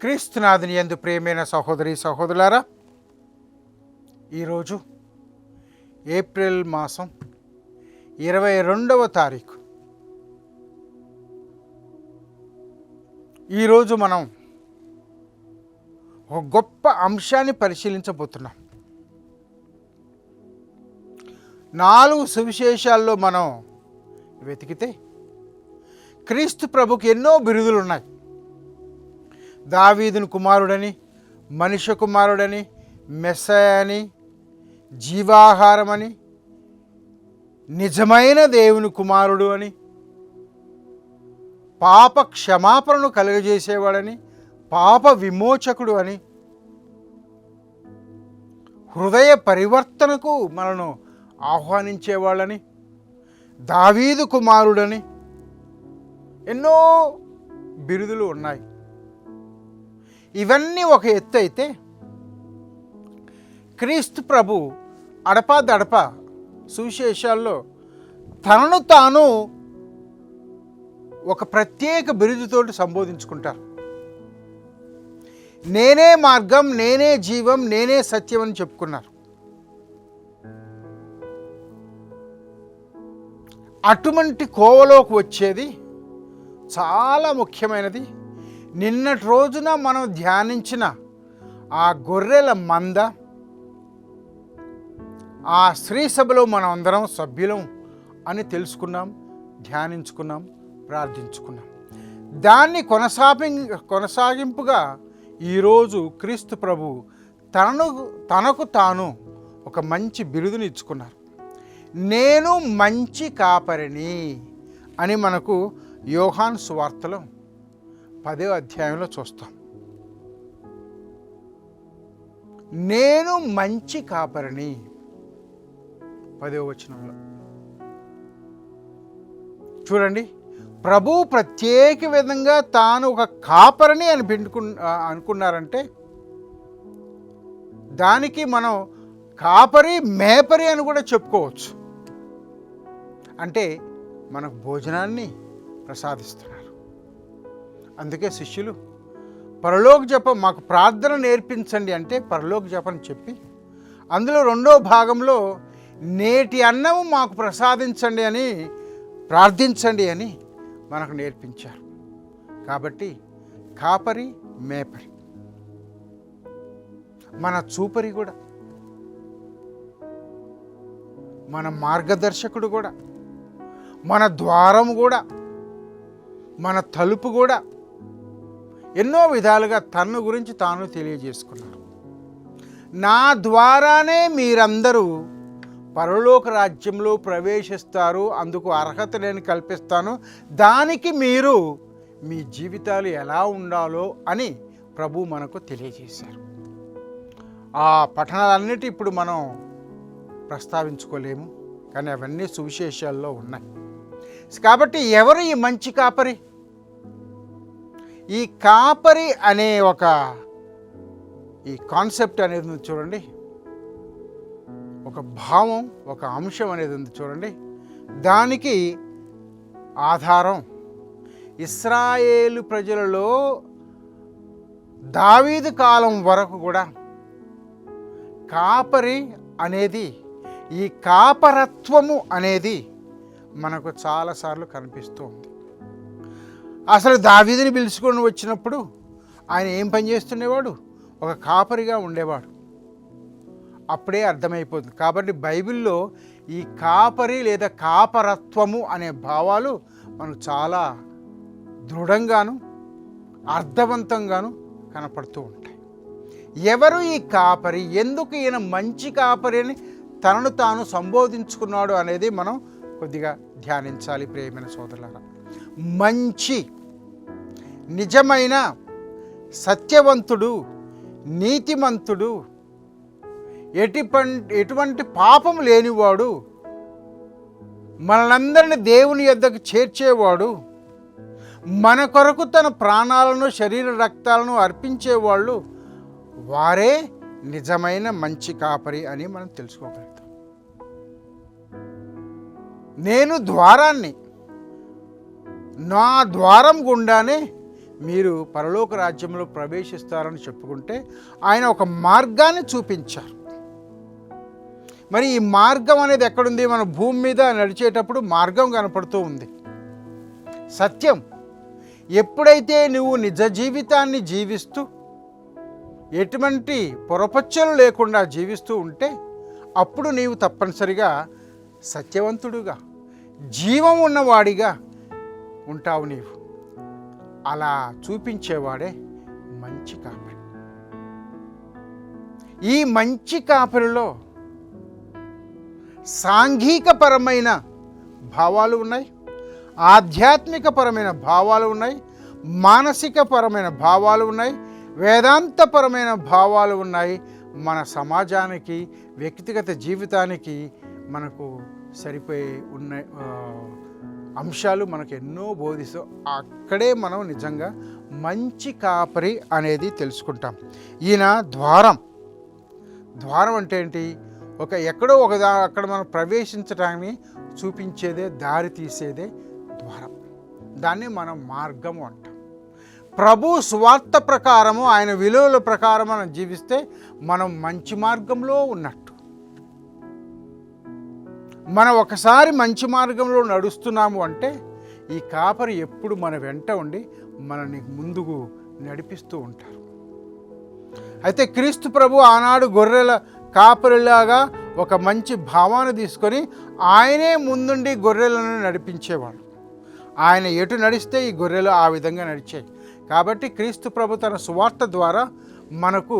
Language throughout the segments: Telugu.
క్రీస్తునాథుని ఎందు ప్రేమైన సహోదరి సహోదరులారా ఈరోజు ఏప్రిల్ మాసం ఇరవై రెండవ తారీఖు. ఈరోజు మనం ఒక గొప్ప అంశాన్ని పరిశీలించబోతున్నాం. నాలుగు సువిశేషాల్లో మనం వెతికితే క్రీస్తు ప్రభుకి ఎన్నో బిరుదులు ఉన్నాయి దావీదుని కుమారుడని మనుష్య కుమారుడని మెస్సయని జీవాహారమని నిజమైన దేవుని కుమారుడు అని పాప క్షమాపణను కలుగజేసేవాడని పాప విమోచకుడు అని హృదయ పరివర్తనకు మనను ఆహ్వానించేవాళ్ళని దావీదు కుమారుడని ఎన్నో బిరుదులు ఉన్నాయి. ఇవన్నీ ఒక ఎత్తు అయితే క్రీస్తు ప్రభు అడపా దడప సువిశేషాల్లో తనను తాను ఒక ప్రత్యేక బిరుదుతోటి సంబోధించుకుంటారు. నేనే మార్గం నేనే జీవం నేనే సత్యం అని చెప్పుకున్నారు. అటువంటి కోవలోకి వచ్చేది చాలా ముఖ్యమైనది. నిన్నటి రోజున మనం ధ్యానించిన ఆ గొర్రెల మంద ఆ స్త్రీ సభలో మనం అందరం సభ్యులం అని తెలుసుకున్నాం ధ్యానించుకున్నాం ప్రార్థించుకున్నాం. దాన్ని కొనసాగి కొనసాగింపుగా ఈరోజు క్రీస్తు ప్రభు తనను తనకు తాను ఒక మంచి బిరుదుని ఇచ్చుకున్నారు. నేను మంచి కాపరిని అని మనకు యోహాన్ సువార్తలో పదో అధ్యాయంలో చూస్తాం. నేను మంచి కాపరిని. పదో వచనంలో. చూడండి ప్రభు ప్రత్యేక విధంగా తాను ఒక కాపరిని అని పిండుకు అనుకున్నారంటే దానికి మనం కాపరి మేపరి అని కూడా చెప్పుకోవచ్చు. అంటే మనకు భోజనాన్ని ప్రసాదిస్తున్నారు. అందుకే శిష్యులు పరలోక జపం మాకు ప్రార్థన నేర్పించండి అంటే పరలోక జపం చెప్పి అందులో రెండో భాగంలో నేటి అన్నము మాకు ప్రసాదించండి అని ప్రార్థించండి అని మనకు నేర్పించారు. కాబట్టి కాపరి మేపరి. మన చూపరి కూడా. మన మార్గదర్శకుడు కూడా. మన ద్వారం కూడా. మన తలుపు కూడా. ఎన్నో విధాలుగా తన గురించి తాను తెలియజేసుకున్నారు. నా ద్వారానే మీరందరూ పరలోక రాజ్యంలో ప్రవేశిస్తారు అందుకు అర్హత నేను కల్పిస్తాను. దానికి మీరు మీ జీవితాలు ఎలా ఉండాలో అని ప్రభు మనకు తెలియజేశారు. ఆ పఠనాలన్నిటి ఇప్పుడు మనం ప్రస్తావించుకోలేము కానీ అవన్నీ సువిశేషాల్లో ఉన్నాయి. కాబట్టి ఎవరు ఈ మంచి కాపరి? ఈ కాపరి అనే ఒక ఈ కాన్సెప్ట్ అనేది ఉంది చూడండి. ఒక భావం ఒక అంశం అనేది ఉంది చూడండి. దానికి ఆధారం ఇస్రాయేలు ప్రజలలో దావీదు కాలం వరకు కూడా కాపరి అనేది ఈ కాపరత్వము అనేది మనకు చాలాసార్లు కనిపిస్తూ ఉంది. అసలు దావీదిని పిలుచుకొని వచ్చినప్పుడు ఆయన ఏం పని చేస్తుండేవాడు? ఒక కాపరిగా ఉండేవాడు. అప్పుడే అర్థమైపోతుంది. కాబట్టి బైబిల్లో ఈ కాపరి లేదా కాపరత్వము అనే భావాలు మనకు చాలా దృఢంగాను అర్థవంతంగాను కనపడుతూ ఉంటాయి. ఎవరు ఈ కాపరి? ఎందుకు ఈయన మంచి కాపరి అని తనను తాను సంబోధించుకున్నాడు అనేది మనం కొద్దిగా ధ్యానించాలి ప్రేమైన సోదరులారా. మంచి నిజమైన సత్యవంతుడు నీతిమంతుడు ఎటువంటి ఎటువంటి పాపం లేనివాడు మనందరిని దేవుని యొద్దకు చేర్చేవాడు మన కొరకు తన ప్రాణాలను శరీర రక్తాలను అర్పించేవాళ్ళు వారే నిజమైన మంచి కాపరి అని మనం తెలుసుకోగలుగుతాం. నేను ద్వారాన్ని నా ద్వారం గుండానే మీరు పరలోక రాజ్యంలో ప్రవేశిస్తారని చెప్పుకుంటే ఆయన ఒక మార్గాన్ని చూపించారు. మరి ఈ మార్గం అనేది ఎక్కడుంది? మన భూమి మీద నడిచేటప్పుడు మార్గం కనపడుతూ ఉంది. సత్యం ఎప్పుడైతే నువ్వు నిజ జీవితాన్ని జీవిస్తూ ఎటువంటి పొరపచ్చలు లేకుండా జీవిస్తూ ఉంటే అప్పుడు నీవు తప్పనిసరిగా సత్యవంతుడుగా జీవం ఉన్నవాడిగా ఉంటావు నీవు. అలా చూపించేవాడే మంచి కాపరి. ఈ మంచి కాపరిలో సాంఘికపరమైన భావాలు ఉన్నాయి ఆధ్యాత్మికపరమైన భావాలు ఉన్నాయి మానసికపరమైన భావాలు ఉన్నాయి వేదాంతపరమైన భావాలు ఉన్నాయి. మన సమాజానికి వ్యక్తిగత జీవితానికి మనకు సరిపోయి ఉన్న అంశాలు మనకు ఎన్నో బోధిస్తూ అక్కడే మనం నిజంగా మంచి కాపరి అనేది తెలుసుకుంటాం. ఈయన ద్వారం. ద్వారం అంటే ఏంటి? ఒక ఎక్కడో ఒక దా అక్కడ మనం ప్రవేశించడానికి చూపించేదే దారి తీసేదే ద్వారం. దాన్ని మనం మార్గము అంటాం. ప్రభు స్వార్థ ప్రకారము ఆయన విలువల ప్రకారం మనం జీవిస్తే మనం మంచి మార్గంలో ఉన్నట్టు. మనం ఒకసారి మంచి మార్గంలో నడుస్తున్నాము అంటే ఈ కాపరి ఎప్పుడు మన వెంట ఉండి మనని ముందుకు నడిపిస్తూ ఉంటారు. అయితే క్రీస్తు ప్రభు ఆనాడు గొర్రెల కాపరిలాగా ఒక మంచి భావాన్ని తీసుకొని ఆయనే ముందుండి గొర్రెలను నడిపించేవాడు. ఆయన ఎటు నడిస్తే ఈ గొర్రెలు ఆ విధంగా నడిచాయి. కాబట్టి క్రీస్తు ప్రభు తన సువార్త ద్వారా మనకు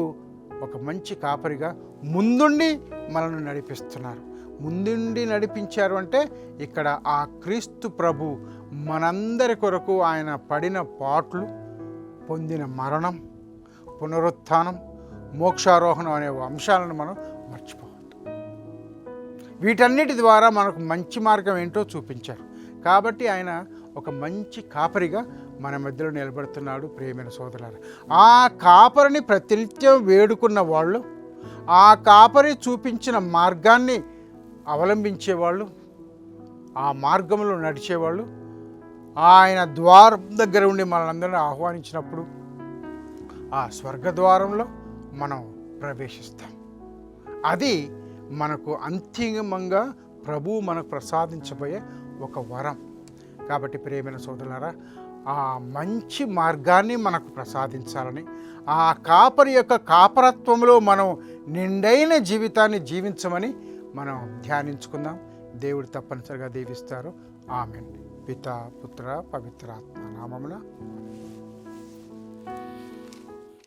ఒక మంచి కాపరిగా ముందుండి మనల్ని నడిపిస్తున్నారు. ముందుండి నడిపించారు అంటే ఇక్కడ ఆ క్రీస్తు ప్రభు మనందరి కొరకు ఆయన పడిన పాట్లు పొందిన మరణం పునరుత్థానం మోక్షారోహణం అనే అంశాలను మనం మర్చిపోవద్దు. వీటన్నిటి ద్వారా మనకు మంచి మార్గం ఏంటో చూపించారు. కాబట్టి ఆయన ఒక మంచి కాపరిగా మన మధ్యలో నిలబడుతున్నాడు ప్రేమైన సోదరులారా. ఆ కాపరిని ప్రతినిత్యం వేడుకున్న వాళ్ళు ఆ కాపరి చూపించిన మార్గాన్ని అవలంబించేవాళ్ళు ఆ మార్గంలో నడిచేవాళ్ళు ఆయన ద్వారం దగ్గర ఉండి మనందరినీ ఆహ్వానించినప్పుడు ఆ స్వర్గద్వారంలో మనం ప్రవేశిస్తాం. అది మనకు అంతిమంగా ప్రభువు మనకు ప్రసాదించబోయే ఒక వరం. కాబట్టి ప్రేమైన సోదరులారా ఆ మంచి మార్గాన్ని మనకు ప్రసాదించాలని ఆ కాపరి యొక్క కాపరత్వంలో మనం నిండైన జీవితాన్ని జీవించమని మనం ధ్యానించుకుందాం. దేవుడు తప్పనిసరిగా దీవిస్తారు. ఆమె పిత పుత్ర పవిత్రాత్మ నామమున.